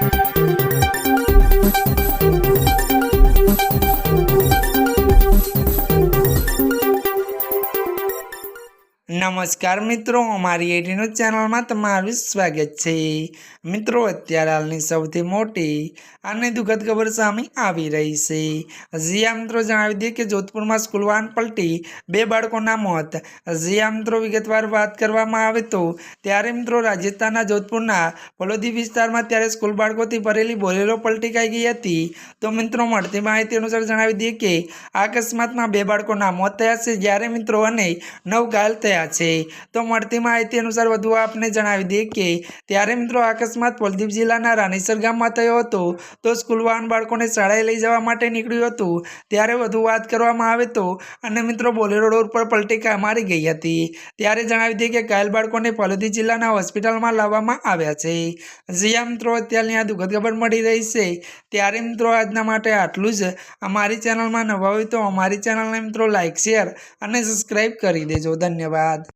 Thank you. નમસ્કાર મિત્રો, અમારી એટીનો ચેનલમાં તમારું સ્વાગત છે. મિત્રો, અત્યારે હાલની સૌથી મોટી અને દુઃખદ ખબર સામે આવી રહી છે. જીયા મિત્રો, જણાવી દઈએ કે જોધપુરમાં સ્કૂલ વાન પલટી બે બાળકોના મોત. જીયા મિત્રો, વિગતવાર વાત કરવામાં આવે તો ત્યારે, મિત્રો, રાજસ્થાનના જોધપુરના પલોદી વિસ્તારમાં ત્યારે સ્કૂલ બાળકોથી ભરેલી બોલેરો પલટી ખાઈ ગઈ હતી. તો મિત્રો, મળતી માહિતી અનુસાર જણાવી દઈએ કે આ અકસ્માતમાં બે બાળકોના મોત થયા છે. જ્યારે મિત્રો અને નવ ઘાયલ થયા છે. તો મળતી માહિતી અનુસાર વધુ આપને જણાવી દઈએ કે ત્યારે મિત્રો અકસ્માત પોલદીપ જિલ્લાના રાણીસર ગામમાં થયો હતો. તો સ્કૂલ વાહન બાળકોને શાળાએ લઈ જવા માટે નીકળ્યું હતું. ત્યારે વધુ વાત કરવામાં આવે તો અને મિત્રો બોલેરો રોડ પર પલટી મારી ગઈ હતી. ત્યારે જણાવી દઈએ કે ઘાયલ બાળકોને પલોદી જિલ્લાના હોસ્પિટલમાં લાવવામાં આવ્યા છે. જ્યાં મિત્રો, અત્યારની આ દુઃખદ ખબર મળી રહી છે. ત્યારે મિત્રો આજના માટે આટલું જ. અમારી ચેનલમાં નવા હોય તો અમારી ચેનલને મિત્રો લાઇક શેર અને સબસ્ક્રાઈબ કરી દેજો. ધન્યવાદ. mercado